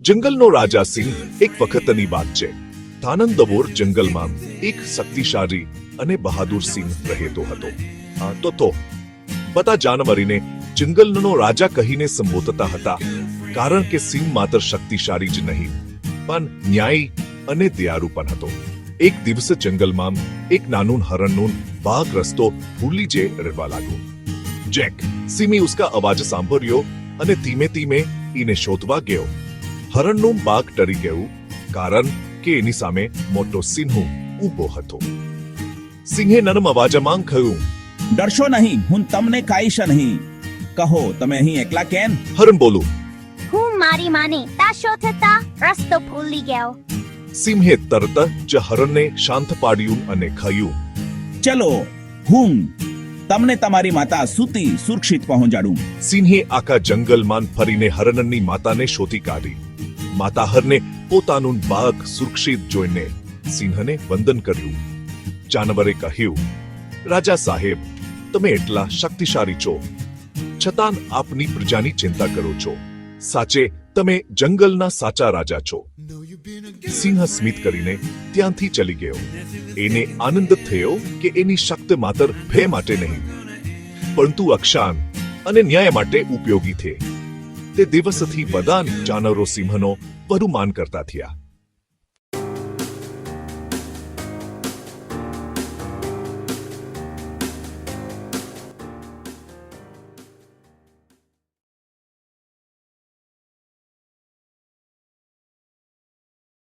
જંગલનો રાજા સિંહ એક વખતની વાત છે. તાનંદવોર જંગલમાં એક શક્તિશાળી અને બહાદુર સિંહ રહેતો હતો. તો તો. બધા જાનવરીને જંગલનો રાજા કહીને સંબોધતા હતા. કારણ કે સિંહ માત્ર શક્તિશાળી જ નહીં, પણ ન્યાયી અને દયાળુ પણ હતો. એક દિવસ જંગલમાં એક નાનું હરણનું બાઘ રસ્તો ભૂલી જે રહેવા લાગ્યો. જેક સિમી ઉસકા અવાજ સાંભળ્યો અને ધીમે ધીમે એને શોધવા ગયો. હરણનું બાગ ડરી ગયું કારણ કે એની સામે મોટો સિંહ ઊભો હતો. સિંહે નરમ અવાજમાં કહ્યું ડરશો નહીં હું તમને કાઈશ નહીં. કહો તમે અહીં એકલા કેમ? હરણ બોલું હું મારી માને તાશો થતા રસ્તો ભૂલી ગયો. સિંહે તરત જ હરણને શાંત પાડ્યું અને કહ્યું ચલો હું તમને તમારી માતા સુતી સુરક્ષિત પહોંચાડું. સિંહે આખા જંગલમાં ફરીને હરણની માતાને શોધી કાઢી. માતા હરને પોતાનું બાળક સુરક્ષિત જોઈને સિંહને વંદન કર્યું. જાનવરે કહ્યું, રાજા સાહેબ, તમે એટલા શક્તિશાળી છો. છતાં આપની પ્રજાની ચિંતા કરો છો. સાચે, તમે જંગલના સાચા રાજા છો. સિંહ સ્મિત કરીને ત્યાંથી ચલી ગયો. એને આનંદ થયો કે એની શક્તિ માત્ર ભય માટે નહીં. પરંતુ અક્ષાન અને ન્યાય માટે ઉપયોગી છે તે દિવસથી બધા જાનવરો સિંહનો વધુ માન કરતા થયા.